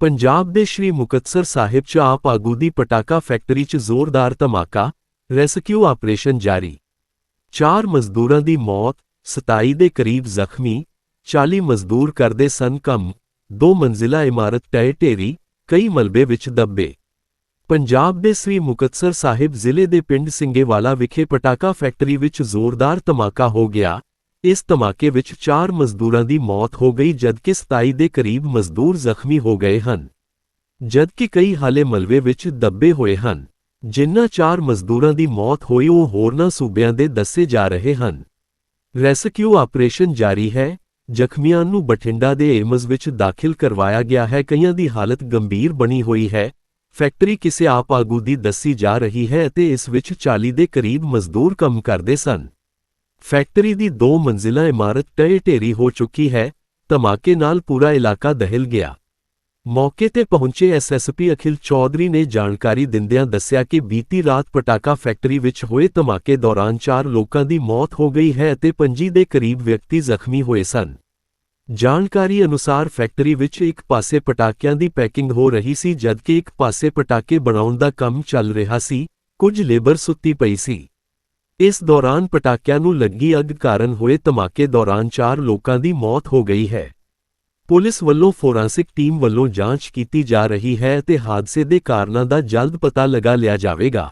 ਪੰਜਾਬ ਦੇ ਸ਼੍ਰੀ ਮੁਕਤਸਰ ਸਾਹਿਬ 'ਚ ਆਪ ਆਗੂ ਦੀ ਪਟਾਕਾ ਫੈਕਟਰੀ 'ਚ ਜ਼ੋਰਦਾਰ ਧਮਾਕਾ, ਰੈਸਕਿਊ ਆਪਰੇਸ਼ਨ ਜਾਰੀ। ਚਾਰ ਮਜ਼ਦੂਰਾਂ ਦੀ ਮੌਤ 27 ਦੇ ਕਰੀਬ ਜ਼ਖਮੀ 40 ਮਜ਼ਦੂਰ ਕਰਦੇ ਸਨ ਕੰਮ, ਦੋ ਮੰਜ਼ਿਲਾ ਇਮਾਰਤ ਟਹਿ ਢੇਰੀ, ਕਈ ਮਲਬੇ ਵਿੱਚ ਦੱਬੇ। ਪੰਜਾਬ ਦੇ ਸ੍ਰੀ ਮੁਕਤਸਰ ਸਾਹਿਬ ਜ਼ਿਲ੍ਹੇ ਦੇ ਪਿੰਡ ਸਿੰਗੇਵਾਲਾ ਵਿਖੇ ਪਟਾਕਾ ਫੈਕਟਰੀ ਵਿੱਚ ਜ਼ੋਰਦਾਰ ਧਮਾਕਾ ਹੋ ਗਿਆ। ਇਸ ਧਮਾਕੇ ਵਿੱਚ 4 ਮਜ਼ਦੂਰਾਂ ਦੀ ਮੌਤ ਹੋ ਗਈ ਜਦਕਿ 27 ਦੇ ਕਰੀਬ ਮਜ਼ਦੂਰ ਜ਼ਖਮੀ ਹੋ ਗਏ ਹਨ। ਜਦਕਿ ਕਈ ਹਾਲੇ ਮਲਵੇ ਵਿੱਚ ਦੱਬੇ ਹੋਏ ਹਨ, ਜਿਨ੍ਹਾਂ 4 ਮਜ਼ਦੂਰਾਂ ਦੀ ਮੌਤ ਹੋਈ ਉਹ ਹੋਰਨਾਂ ਸੂਬਿਆਂ ਦੇ ਦੱਸੇ ਜਾ ਰਹੇ ਹਨ। ਰੈਸਕਿਊ ਆਪਰੇਸ਼ਨ ਜਾਰੀ ਹੈ, ਜ਼ਖਮੀਆਂ ਨੂੰ ਬਠਿੰਡਾ ਦੇ ਏਮਜ਼ ਵਿੱਚ ਦਾਖਲ ਕਰਵਾਇਆ ਗਿਆ ਹੈ। ਕਈਆਂ ਦੀ ਹਾਲਤ ਗੰਭੀਰ ਬਣੀ ਹੋਈ ਹੈ, ਫੈਕਟਰੀ ਕਿਸੇ ਆਪ ਆਗੂ ਦੀ ਦੱਸੀ ਜਾ ਰਹੀ ਹੈ ਅਤੇ ਇਸ ਵਿੱਚ 40 ਦੇ ਕਰੀਬ ਮਜ਼ਦੂਰ ਕੰਮ ਕਰਦੇ ਸਨ। ਫੈਕਟਰੀ ਦੀ ਦੋ ਮੰਜ਼ਿਲਾ ਇਮਾਰਤ ਟਹਿ ਢੇਰੀ ਹੋ ਚੁੱਕੀ ਹੈ, ਧਮਾਕੇ ਨਾਲ ਪੂਰਾ ਇਲਾਕਾ ਦਹਿਲ ਗਿਆ। ਮੌਕੇ ਤੇ ਪਹੁੰਚੇ ਐਸਐਸਪੀ ਅਖਿਲ ਚੌਧਰੀ ਨੇ ਜਾਣਕਾਰੀ ਦਿੰਦਿਆਂ ਦੱਸਿਆ ਕਿ ਬੀਤੀ ਰਾਤ ਪਟਾਕਾ ਫੈਕਟਰੀ ਵਿੱਚ ਹੋਏ ਧਮਾਕੇ ਦੌਰਾਨ ਚਾਰ ਲੋਕਾਂ ਦੀ ਮੌਤ ਹੋ ਗਈ ਹੈ ਅਤੇ 25 ਦੇ ਕਰੀਬ ਵਿਅਕਤੀ ਜ਼ਖਮੀ ਹੋਏ ਸਨ। ਜਾਣਕਾਰੀ ਅਨੁਸਾਰ ਫੈਕਟਰੀ ਵਿੱਚ ਇੱਕ ਪਾਸੇ ਪਟਾਕਿਆਂ ਦੀ ਪੈਕਿੰਗ ਹੋ ਰਹੀ ਸੀ, ਜਦਕਿ ਇੱਕ ਪਾਸੇ ਪਟਾਕੇ ਬਣਾਉਣ ਦਾ ਕੰਮ ਚੱਲ ਰਿਹਾ ਸੀ, ਕੁਝ ਲੇਬਰ ਸੁੱਤੀ ਪਈ ਸੀ। ਇਸ ਦੌਰਾਨ ਪਟਾਕਿਆਂ ਨੂੰ ਲੱਗੀ ਅੱਗ ਕਾਰਨ ਹੋਏ ਧਮਾਕੇ ਦੌਰਾਨ ਚਾਰ ਲੋਕਾਂ ਦੀ ਮੌਤ ਹੋ ਗਈ ਹੈ। ਪੁਲਿਸ ਵੱਲੋਂ ਫੋਰੈਂਸਿਕ ਟੀਮ ਵੱਲੋਂ ਜਾਂਚ ਕੀਤੀ ਜਾ ਰਹੀ ਹੈ ਅਤੇ ਹਾਦਸੇ ਦੇ ਕਾਰਨਾਂ ਦਾ ਜਲਦ ਪਤਾ ਲਗਾ ਲਿਆ ਜਾਵੇਗਾ।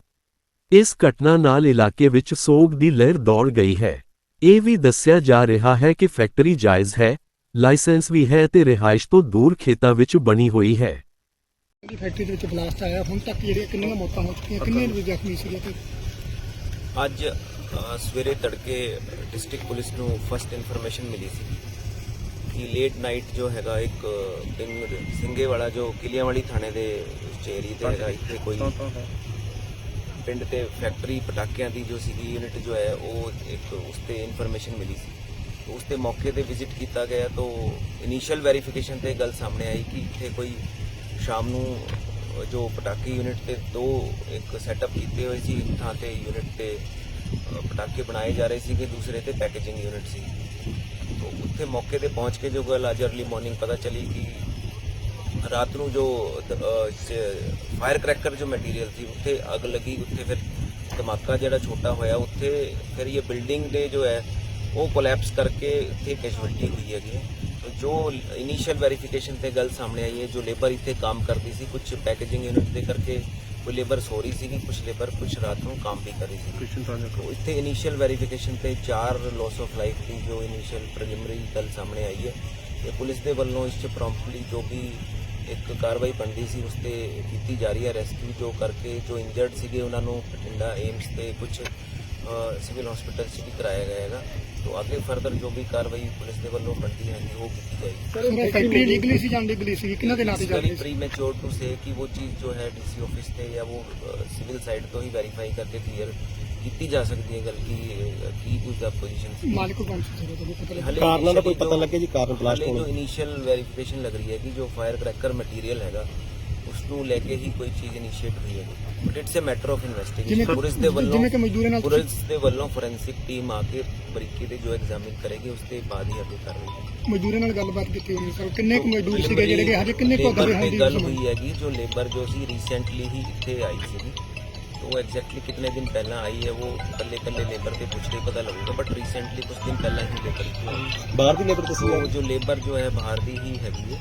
ਇਸ ਘਟਨਾ ਨਾਲ ਇਲਾਕੇ ਵਿੱਚ ਸੋਗ ਦੀ ਲਹਿਰ ਦੌੜ ਗਈ ਹੈ। ਇਹ ਵੀ ਦੱਸਿਆ ਜਾ ਰਿਹਾ ਹੈ ਕਿ ਫੈਕਟਰੀ ਜਾਇਜ਼ ਹੈ, ਲਾਇਸੈਂਸ ਵੀ ਹੈ ਅਤੇ ਰਿਹਾਇਸ਼ ਤੋਂ ਦੂਰ ਖੇਤਾਂ ਵਿੱਚ ਬਣੀ ਹੋਈ ਹੈ। ਫੈਕਟਰੀ ਦੇ ਵਿੱਚ ਬਲਾਸਟ ਆਇਆ, ਹੁਣ ਤੱਕ ਜਿਹੜੀਆਂ ਕਿੰਨੀਆਂ ਮੌਤਾਂ ਹੋ ਚੁੱਕੀਆਂ, ਕਿੰਨੇ ਜ਼ਖਮੀ ਸੀਗੇ ਤੇ ਅੱਜ ਸਵੇਰੇ ਤੜਕੇ ਡਿਸਟ੍ਰਿਕਟ ਪੁਲਿਸ ਨੂੰ ਫਸਟ ਇਨਫੋਰਮੇਸ਼ਨ ਮਿਲੀ ਸੀ ਕਿ ਲੇਟ ਨਾਈਟ ਜੋ ਹੈਗਾ ਇੱਕ ਪਿੰਡ ਸਿੰਘੇ ਵਾਲਾ ਜੋ ਕਿਲਿਆਂ ਵਾਲੀ ਥਾਣੇ ਦੇ ਚੇਰੀ ਤੇ ਹੈਗਾ ਇੱਥੇ ਕੋਈ ਪਿੰਡ ਤੇ ਫੈਕਟਰੀ ਪਟਾਕਿਆਂ ਦੀ ਜੋ ਸੀਗੀ ਯੂਨਿਟ ਜੋ ਹੈ ਉਹ ਇੱਕ ਉਸ ਤੇ ਇਨਫੋਰਮੇਸ਼ਨ ਮਿਲੀ ਸੀ। ਉਸ ਤੇ ਮੌਕੇ ਤੇ ਵਿਜ਼ਿਟ ਕੀਤਾ ਗਿਆ ਤਾਂ ਇਨੀਸ਼ੀਅਲ ਵੈਰੀਫਿਕੇਸ਼ਨ ਤੇ ਗੱਲ ਸਾਹਮਣੇ ਆਈ ਕਿ ਇੱਥੇ ਕੋਈ ਸ਼ਾਮ ਨੂੰ ਜੋ ਪਟਾਕੇ ਯੂਨਿਟ ਤੇ ਦੋ ਇੱਕ ਸੈਟਅਪ ਕੀਤੇ ਹੋਏ ਸੀ, ਇੱਕ ਥਾਂ ਤੇ ਯੂਨਿਟ ਤੇ ਪਟਾਕੇ ਬਣਾਏ ਜਾ ਰਹੇ ਸੀਗੇ, ਦੂਸਰੇ ਤੇ ਪੈਕੇਜਿੰਗ ਯੂਨਿਟ ਸੀ। ਤੋਂ ਉੱਥੇ ਮੌਕੇ ਤੇ ਪਹੁੰਚ ਕੇ ਜੋ ਗੱਲ ਅੱਜ ਅਰਲੀ ਮਾਰਨਿੰਗ ਪਤਾ ਚਲੀ ਕਿ ਰਾਤ ਨੂੰ ਜੋ ਫਾਇਰ ਕਰੈਕਰ ਜੋ ਮਟੀਰੀਅਲ ਸੀ, ਉੱਥੇ ਅੱਗ ਲੱਗੀ, ਉੱਥੇ ਫਿਰ ਧਮਾਕਾ ਜਿਹੜਾ ਛੋਟਾ ਹੋਇਆ, ਉੱਥੇ ਫਿਰ ਇਹ ਬਿਲਡਿੰਗ ਦੇ ਜੋ ਹੈ, ਉਹ ਕੋਲੈਪਸ ਕਰਕੇ ਇੱਥੇ ਕੈਜੁਅਲਟੀ ਹੋਈ ਹੈਗੀ ਹੈ। ਜੋ ਇਨੀਸ਼ੀਅਲ ਵੈਰੀਫਿਕੇਸ਼ਨ ਤੇ ਗੱਲ ਸਾਹਮਣੇ ਆਈ ਹੈ ਜੋ ਲੇਬਰ ਇੱਥੇ ਕੰਮ ਕਰਦੀ ਸੀ ਕੁਝ ਪੈਕੇਜਿੰਗ ਯੂਨਿਟ ਦੇ ਕਰਕੇ ਕੋਈ ਲੇਬਰ ਸੋ ਰਹੀ ਸੀਗੀ ਕੁਝ ਲੇਬਰ ਕੁਝ ਰਾਤ ਨੂੰ ਕੰਮ ਵੀ ਕਰ ਰਹੀ ਸੀ ਤੋ ਇੱਥੇ ਇਨੀਸ਼ੀਅਲ ਵੈਰੀਫਿਕੇਸ਼ਨ ਤੇ ਚਾਰ ਲਾਸ ਆਫ ਲਾਈਫ ਦੀ ਜੋ ਇਨੀਸ਼ੀਅਲ ਪ੍ਰੀਲਿਮਿਨਰੀ ਗੱਲ ਸਾਹਮਣੇ ਆਈ ਹੈ ਤੇ ਪੁਲਿਸ ਦੇ ਵੱਲੋਂ ਇਸ 'ਚ ਪ੍ਰੋਮਪਟਲੀ ਜੋ ਵੀ ਇੱਕ ਕਾਰਵਾਈ ਬਣਦੀ ਸੀ ਉਸ ਤੇ ਕੀਤੀ ਜਾ ਰਹੀ ਹੈ ਰੈਸਕਿਊ ਜੋ ਕਰਕੇ ਜੋ ਇੰਜਰਡ ਸੀਗੇ ਉਹਨਾਂ ਨੂੰ ਬਠਿੰਡਾ ਏਮਸ ਤੇ ਕੁਝ ਸਿਵਲ ਹਸਪੀਟਲ 'ਚ ਵੀ ਕਰਾਇਆ ਗਿਆ ਹੈਗਾ ਤੋਂ ਅੱਗੇ ਫਰਦਰ ਜੋ ਵੀ ਕਾਰਵਾਈ ਪੁਲਿਸ ਦੇ ਵੱਲੋਂ ਬਣਦੀ ਹੈ ਉਹ ਕੀਤੀ ਜਾਏਗੀ ਸਰ ਉਹ ਫੈਕਟਰੀ ਲੀਗਲੀ ਸੀ ਜਾਂ ਲੀਗਲੀ ਸੀ ਕਿਹਨਾਂ ਦੇ ਨਾਂ ਤੇ ਚੱਲ वेरी ਰਹੀ ਸੀ प्रीमेच्योर टू से कि वो चीज़ जो है डीसी ऑफिस पे या वो सिविल साइड तो ही वेरीफाई करके क्लियर ਕੀਤੀ ਜਾ ਸਕਦੀ ਹੈ ਗੱਲ ਕੀ ਕੀ ਕੁਝ ਦਾ ਪੋਜੀਸ਼ਨ ਸੀ ਮਾਲਿਕ ਕੌਣ ਸੀ ਸਰ ਉਹਦਾ ਪਤਾ ਲੱਗਾ ਹਾਲੇ ਕਾਰਨਾਂ ਦਾ ਕੋਈ initially ਪਤਾ ਜੋ- ਲੱਗਿਆ ਜੀ ਕਾਰਨ ਬਲਾਸਟ ਹਾਲੇ ਹੋਣ ਜੋ ਦਾ? ਇਨੀਸ਼ੀਅਲ ਵੈਰੀਫਿਕੇਸ਼ਨ ਲੱਗ ਰਹੀ ਹੈ ਕਿ ਜੋ ਫਾਇਰ ਕ੍ਰੈਕਰ ਮਟੀਰੀਅਲ ਹੈਗਾ ਉਸ ਨੂੰ ਲੈ ਕੇ ਹੀ ਕੋਈ ਚੀਜ਼ ਇਨੀਸ਼ੀਏਟ ਹੋਈ ਹੈ but it's a matter of investigation police ਦੇ ਵੱਲੋਂ ਪੁਲਿਸ ਦੇ ਵੱਲੋਂ ਫੋਰੈਂਸਿਕ ਟੀਮ ਆ ਕੇ ਬਰੀਕੀ ਤੇ ਜੋ ਐਗਜ਼ਾਮਿਨ ਕਰੇਗੀ ਉਸ ਦੇ ਬਾਅਦ ਹੀ ਅੱਗੇ ਕਰੇਗੀ ਮਜ਼ਦੂਰਾਂ ਨਾਲ ਗੱਲਬਾਤ ਕੀਤੀ ਹੋਣੀ ਸਰ। ਕਿੰਨੇ ਕੁ ਮਜ਼ਦੂਰ ਸੀਗੇ ਜਿਹੜੇ ਕਿ ਹਜੇ ਕਿੰਨੇ ਕੁ ਅਗਰ ਹਾਂ ਗੱਲ ਹੋਈ ਹੈਗੀ ਜੋ ਲੇਬਰ ਜੋ ਸੀ ਰੀਸੈਂਟਲੀ ਹੀ ਇੱਥੇ ਆਈ ਸੀ ਉਹ ਐਗਜ਼ੈਕਟਲੀ ਕਿੰਨੇ ਦਿਨ ਪਹਿਲਾਂ ਆਈ ਹੈ ਉਹ ਕੱਲੇ ਕੱਲੇ ਲੇਬਰ ਤੇ ਪੁੱਛ ਕੇ ਪਤਾ ਲੱਗੂਗਾ ਬਟ ਰੀਸੈਂਟਲੀ ਕੁਝ ਦਿਨ ਪਹਿਲਾਂ ਹੀ ਲੇਬਰ ਬਾਹਰ ਦੀ ਲੇਬਰ ਤੁਸੀਂ ਜੋ ਲੇਬਰ ਜੋ ਹੈ ਬਾਹਰ ਦੀ ਹੀ ਹੈਗੀ ਹੈ।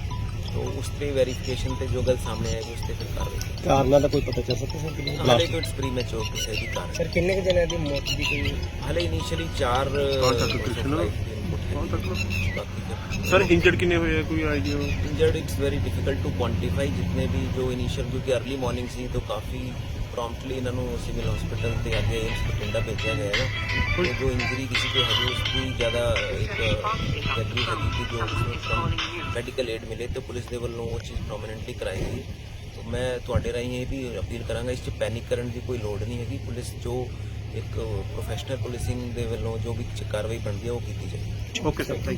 तो उस पे वेरिफिकेशन पे जो गल सामने आएगी उस पे फिर कार्रवाई करेंगे। ਕਾਰਨਾਂ ਦਾ ਕੋਈ ਪਤਾ ਚੱਲ ਸਕਦਾ ਸਰ ਕਿ हाले ਬਲਾਸਟ तो इट्स प्री मैच्योर टू से भी कारण ਸਰ ਕਿੰਨੇ ਕੁ ਜਣਿਆਂ ਦੀ ਮੌਤ ਦੀ ਕੋਈ हाले इनिशियली चार ਸਰ ਇੰਜਰਡ ਕਿੰਨੇ ਹੋਏ ਆ ਕੋਈ idea injured it's very difficult to quantify जितने भी जो इनिशियल क्योंकि अर्ली मॉर्निंग सी तो काफ़ी ਪ੍ਰੌਂਪਟਲੀ ਇਹਨਾਂ ਨੂੰ ਸਿਵਲ ਹਸਪੀਟਲ ਤੇ ਅੱਗੇ ਏਮਸ ਬਠਿੰਡਾ ਭੇਜਿਆ ਗਿਆ ਹੈ ਤੇ ਜੋ ਇੰਜਰੀ ਕਿਸੇ ਦੇ ਹੈਗੀ ਉਸ ਜ਼ਿਆਦਾ ਇੱਕ ਗੱਡੀ ਹੈਗੀ ਕਿ ਜੋ ਮੈਡੀਕਲ ਏਡ ਮਿਲੇ ਤੇ ਪੁਲਿਸ ਦੇ ਵੱਲੋਂ ਉਹ ਚੀਜ਼ ਪ੍ਰੋਮਿਨੈਂਟਲੀ ਕਰਾਈ ਗਈ। ਮੈਂ ਤੁਹਾਡੇ ਰਾਹੀਂ ਇਹ ਵੀ ਅਪੀਲ ਕਰਾਂਗਾ ਇਸ 'ਚ ਪੈਨਿਕ ਕਰਨ ਦੀ ਕੋਈ ਲੋੜ ਨਹੀਂ ਹੈਗੀ। ਪੁਲਿਸ ਜੋ ਇੱਕ ਪ੍ਰੋਫੈਸ਼ਨਲ ਪੁਲਿਸਿੰਗ ਦੇ ਵੱਲੋਂ ਜੋ ਵੀ ਕਾਰਵਾਈ ਬਣਦੀ ਹੈ ਉਹ ਕੀਤੀ ਜਾਏ ਓਕੇ ਸਰ